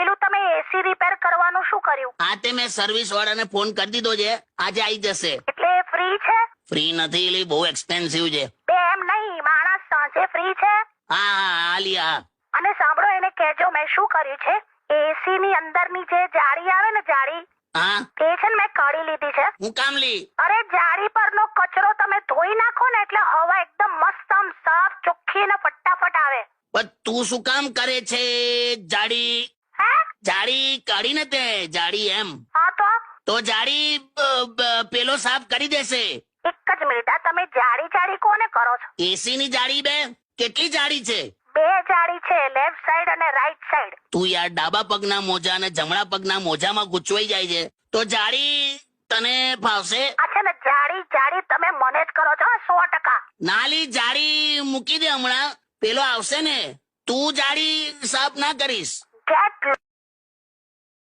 પેલું તમે એસી રિપેર કરવાનું શું કર્યું? આ તે મેં સર્વિસ વાળાને ફોન કરી દીધો છે. આજે આવી જશે. એટલે ફ્રી છે? ફ્રી નથી એલી બહુ એક્સપેન્સિવ છે. બે એમ નહીં માણસ સાંજે ફ્રી છે? હા હા હા હા. અને સાંભળો એને કહેજો મેં શું કર્યું છે? એસી ની અંદરની જે જાળી આવે ને જાળી હા. તે છે ને મેં કાઢી લીધી છે. હું કામ લી? અરે જાળી પરનો કચરો તમે ધોઈ નાખો ને એટલે હવા એકદમ મસ્ત આમ સાફ ચોખ્ખી ને ફટાફટ આવે. પણ તું શું કામ કરે છે? જાડી હે કાઢી ને તે જાડી એમ. તો? જાડી પેલો સાફ કરી દેશે. એક જ મિનિટ તમે જાળી જાળી કોને કરો છો? એસી ની જાડી બે. કેટલી જાડી છે? બે જાળી છે લેફ્ટ સાઈડ અને રાઈટ સાઈડ તું યાર ડાબા પગના મોજા અને જમણા પગના મોજામાં ગૂંચવાઈ જાય છે. તો જાડી તને ફાવશે? આ છે ને જાળી જાળી તમે મને જ કરો છો સો ટકા. નાલી જાડી મૂકી દે હમણાં. પેલો આવશે ને. તું જાડી સાફ ના કરીશ. that girl.